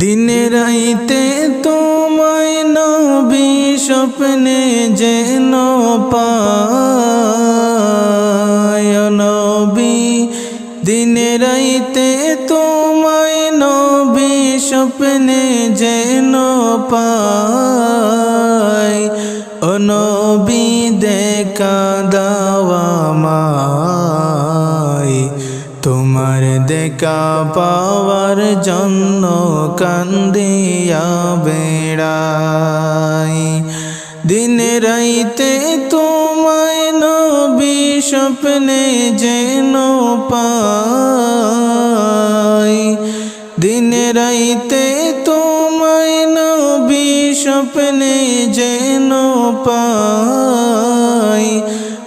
দিনে রাইতে তোমায় নবী স্বপ্নে যেন পায়। নবী, দিনে রাইতে তোমায় নবী স্বপ্নে যেন পায়। ও নবী, দেখা দাওয়া দেখা পাওয়ার জন্য কান্দিয়া বেড়াই। দিনে রাইতে তোমায় নবী স্বপ্নে যেন পাই। দিনে রাইতে তোমায় নবী স্বপ্নে যেন পাই।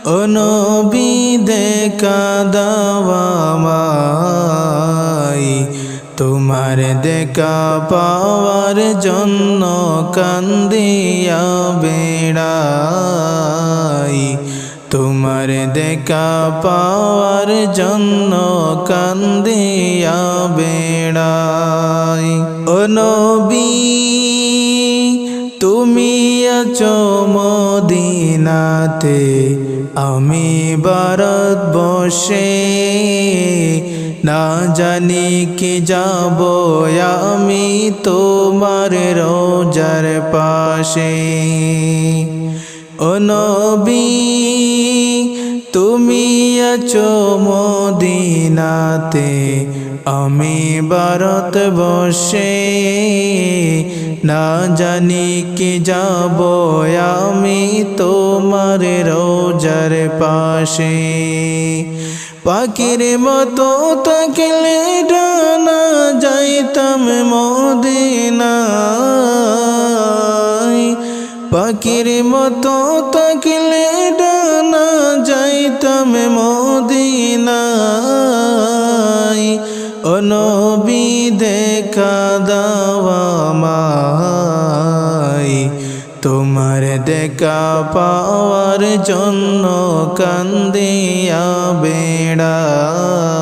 ও নবী, দেখা দাওয়া মাই তোমার দেখা পাওয়ার জন্য কান্দিয়া বেড়াই। তোমার দেখা পাওয়ার জন্য কান্দিয়া বেড়াই। ও নবী, তুমি আছো মদিনাতে, আমি ভারত বসে না জানি কি যাব আমি তোমার রোজার পাশে। ও নবী, তুমি আছো মদিনাতে, আমি ভারত বসে। না জানি কি যাব আমি তোমার রোজার পাশে। পাখির মতো তাকলে ডানা যাইতাম মদিনায়। পাখির মতো তাকলে ডানা যাইতাম মদিনায়। অনবী দেখা দাওয়া মাই দেখা পাওয়ার জন্য কান্দিয়া বেড়াই।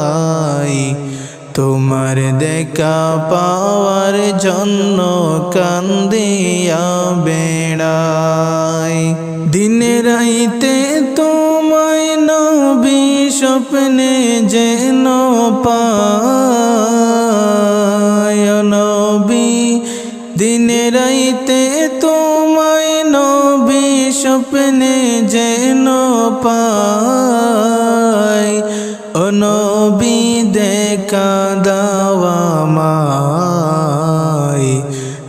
তোমার দেখা পাওয়ার জন্য কান্দিয়া ও নবী দেখা দাওয়া মাই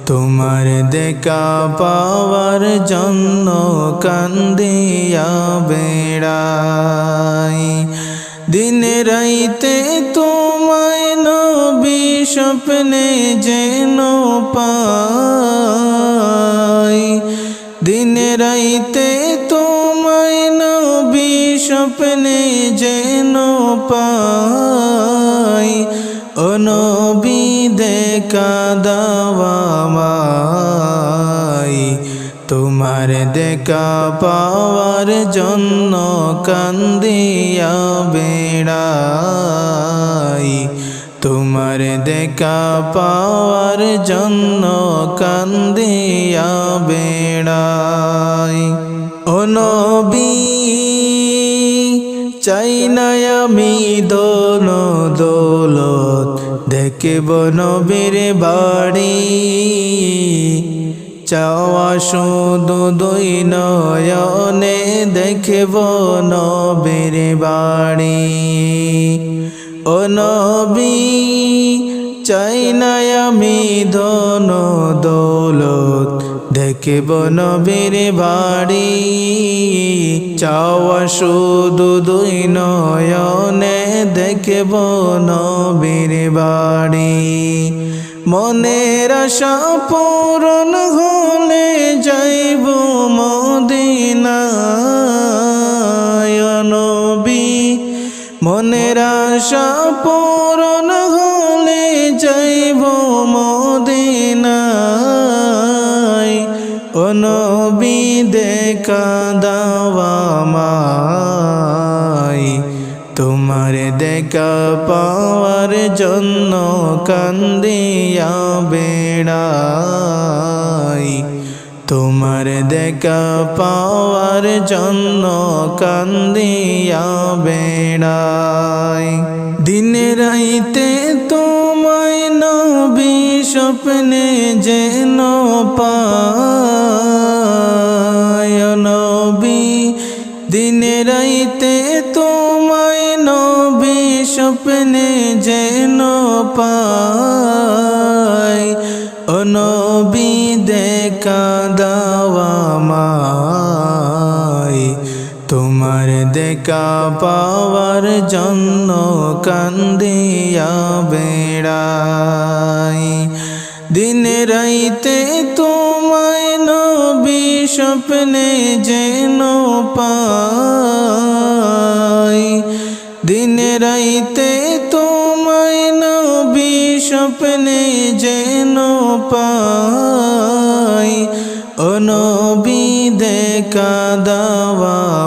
তোমার দেখা পাওয়ার জন্য কান্দিয়া বেড়াই দিনে রাইতে তোমায় নবী স্বপ্নে যেন পাই দিনে রাইতে দেখা পাওয়ার জন্য কান্দিয়া বেড়াই। তোমার দেখা পাওয়ার জন্য কান্দিয়া বেড়াই। ও নবী, চাই না আমি দোলো দৌলত, দেখব নবীর বাড়ি। চাওয়া শুধু দুই নয়নে দেখব নবীর বাড়ি ও নবী, চাই না আমি ধন দৌলত, দেখব নবীর বাড়ি চাওয়া শুধু দুই নয়নে দেখব নবীর বাড়ি মনের আশা পূরণ হলে যাইব মদিনায়। নবী, মনের আশা পূরণ হলে যাইব মদিনায়। ও নবী, দেখা দাওয়া মাই তোমার দেখা পাওয়ার জন্য কান্দিয়া বে বেড়াই তোমার দেখা পাওয়ার জন্য কান্দিয়া বেড়াই দিনে রাইতে তোমায় নবী স্বপ্নে যেন পায়। নবী, দিনে রাইতে তোমায় নবী স্বপ্নে যেন পায়। ও নবী, দেখা দেখা পাওয়ার জন্য কান্দিয়া বেড়াই। দিন রাইতে তোমায় নবী স্বপ্নে যেন পাই। দিন রাইতে তোমায় নবী স্বপ্নে যেন পাই। ও নবী দেখা দাওয়া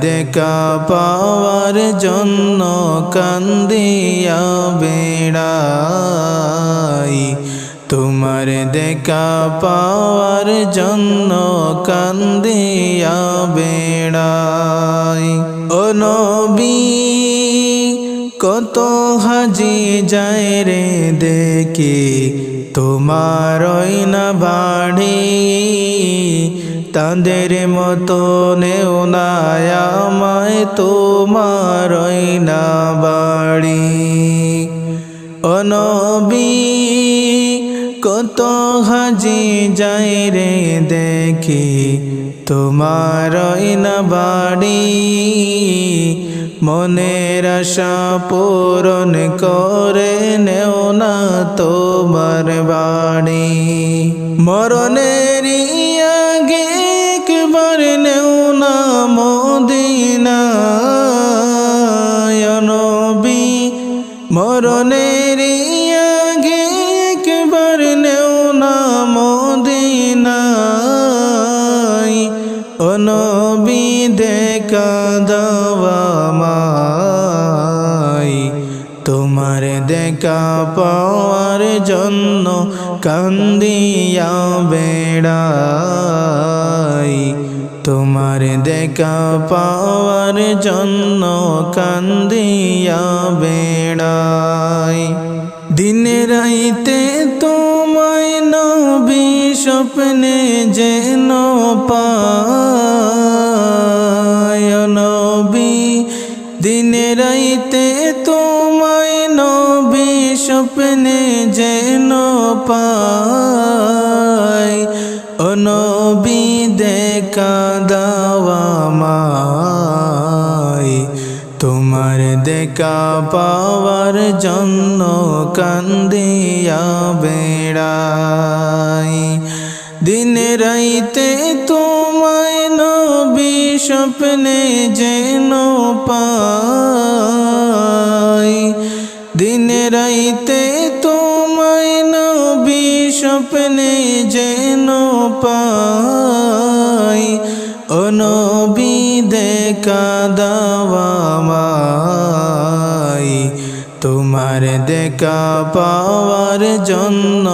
দেখা পাওয়ার জন্য কান্দিয়া বেড়াই। তোমার দেখা পাওয়ার জন্য কান্দিয়া বেড়াই। ও নবী, কত হাজি যায় রে দেখি। তোমার না বাড়ি তাদের মতো নেও আমায় তোমার না বাড়ি। অনবী কত হাজি যাই রে দেখি তোমার না বাড়ি। মনের আশা পূরণ করে নেও না তোমার বাড়ি। মরণের আগে দেখা পাওয়ার জন্য কান্দিয়া বেড়াই। তোমার দেখা পাওয়ার জন্য কান্দিয়া বেড়াই। দিনে রাইতে তোমায় নবী স্বপ্নে যেন পায়। নবী, দিনে রাইতে তোমায় নবী স্বপ্নে যেন পায়। ও দেখা দাওয়া তোমার দেখা পাওয়ার জন্য কান্দিয়া বেড়াই। দিন রাইতে তোমায় নবী স্বপ্নে যেন পাই। দিন রাইতে তোমায় নবী স্বপ্নে যেন পাই। ও নবী দেখা তোমার দেখা পাওয়ার জন্য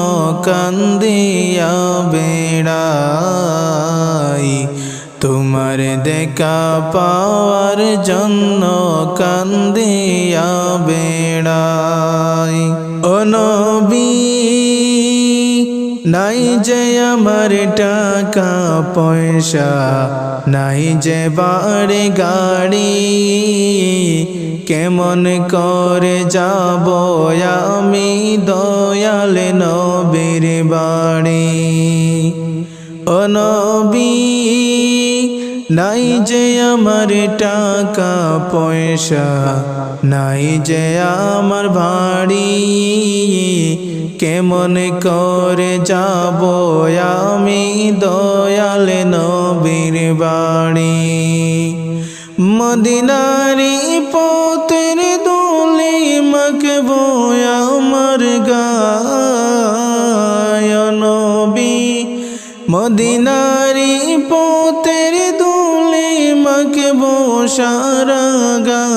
কান্দিয়া বেড়াই। তোমার দেখা পাওয়ার জন্য কান্দিয়া বেড়াই। অনবী নবী নাই যে আমার টাকা, পয়সা, নাই যে বাড়ি গাড়ি, কেমন করে যাব আমি দয়াল নবীর বাড়ি? ও নবী, নাই যে আমার টাকা, পয়সা, নাই যে আমার ভাড়ি কেমন করে যাব আমি দয়াল নবীর বাড়ি মদিনারি পতের দোলে মাখব আমার গায় নবী। মদিনারি পতের দোলে মাখব সারা গায়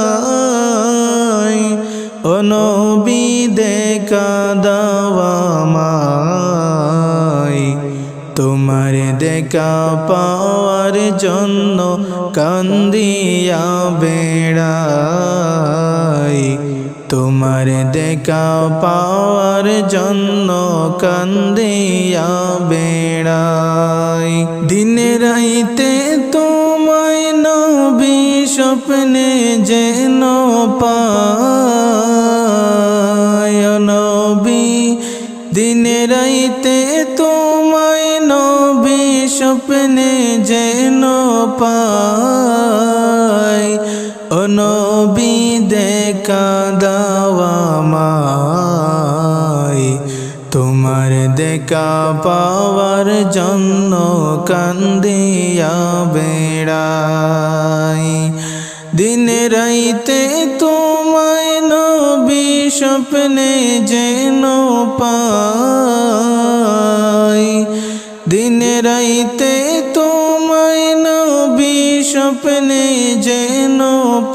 দেখা পাওয়ার জন্য কান্দিয়া বেড়াই। তোমার দেখা পাওয়ার জন্য কান্দিয়া বেড়াই। দিনে রাইতে তোমায় নবী স্বপ্নে যেন পায়। নবী দিনে রাইতে তোমায় নবী স্বপ্নে যেন পায় ও নবী দেখা দাওয়া মাই তোমার দেখা পাওয়ার জন্য কান্দিয়া বেড়াই দিন রাইতে নবী স্বপ্নে যেন পাই। দিন রাইতে তোমায় নবী স্বপ্নে যেন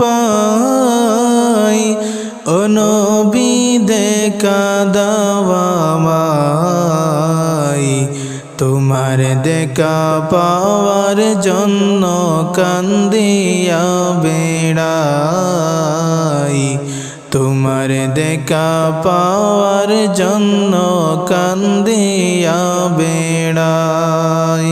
পাই। ও নবী দেখা দাওয়া মাই তোমার দেখা পাওয়ার জন্য কান্দিয়া বেড়াই। তোমার দেখা পাওয়ার জন্য কান্দিয়া বেড়াই।